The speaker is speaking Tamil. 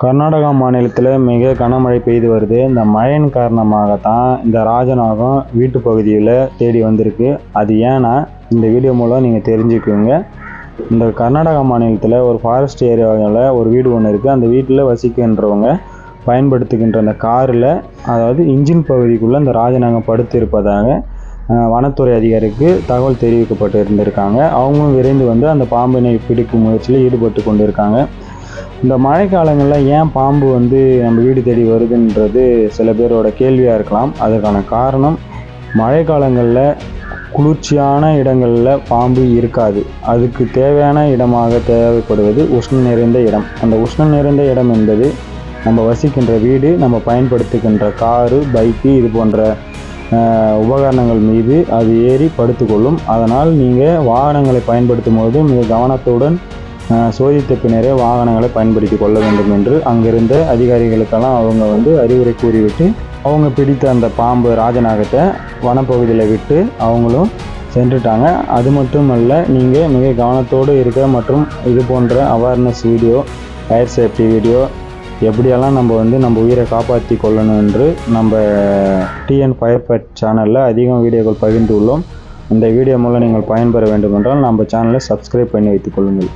கர்நாடகா மாநிலத்தில் மிக கனமழை பெய்து வருது. இந்த மழையின் காரணமாக தான் இந்த ராஜநாகம் வீட்டு பகுதியில் தேடி வந்திருக்கு. அது ஏன்னா இந்த வீடியோ மூலம் நீங்கள் தெரிஞ்சுக்குவீங்க. இந்த கர்நாடகா மாநிலத்தில் ஒரு ஃபாரஸ்ட் ஏரியாவில் ஒரு வீடு ஒன்று இருக்குது அந்த வீட்டில் வசிக்கின்றவங்க பயன்படுத்துகின்ற அந்த காரில் அதாவது இன்ஜின் பகுதிக்குள்ளே இந்த ராஜநாகம் படுத்து இருப்பதாக வனத்துறை அதிகாரிக்கு தகவல் தெரிவிக்கப்பட்டு இருந்திருக்காங்க. அவங்களும் விரைந்து வந்து அந்த பாம்பினை பிடிக்கும் முயற்சியில் ஈடுபட்டு கொண்டிருக்காங்க. இந்த மழைக்காலங்களில் ஏன் பாம்பு வந்து நம்ம வீடு தேடி வருதுன்றது சில பேரோட கேள்வியாக இருக்கலாம். அதற்கான காரணம் மழைக்காலங்களில் குளிர்ச்சியான இடங்களில் பாம்பு இருக்காது. அதுக்கு தேவையான இடமாக தேவைப்படுவது உஷ்ணம் நிறைந்த இடம். அந்த உஷ்ணம் நிறைந்த இடம் என்பது நம்ம வசிக்கின்ற வீடு நம்ம பயன்படுத்துகின்ற காரு பைக்கு இது போன்ற உபகரணங்கள் மீது அது ஏறி படுத்துக்கொள்ளும். அதனால் நீங்கள் வாகனங்களை பயன்படுத்தும் போது மிக கவனத்துடன் சோதித்த பின்னரே வாகனங்களை பயன்படுத்தி கொள்ள வேண்டும் என்று அங்கிருந்த அதிகாரிகளுக்கெல்லாம் அவங்க வந்து அறிவுரை கூறிவிட்டு அவங்க பிடித்த அந்த பாம்பு ராஜநாகத்தை வனப்பகுதியில் விட்டு அவங்களும் சென்றுட்டாங்க. அது மட்டும் அல்ல நீங்கள் மிக கவனத்தோடு இருக்க மற்றும் இது போன்ற awareness video fire safety video எப்படியெல்லாம் நம்ம வந்து நம்ம உயிரை காப்பாற்றி கொள்ளணும் என்று நம்ம டிஎன் ஃபயர் ஃபைட் சேனலில் அதிகம் வீடியோக்கள் பகிர்ந்து உள்ளோம் இந்த வீடியோ மூலம் நீங்கள் பயன்பெற வேண்டும் என்றால் நம்ம சேனலை சப்ஸ்கிரைப் பண்ணி வைத்துக் கொள்ளுங்கள்.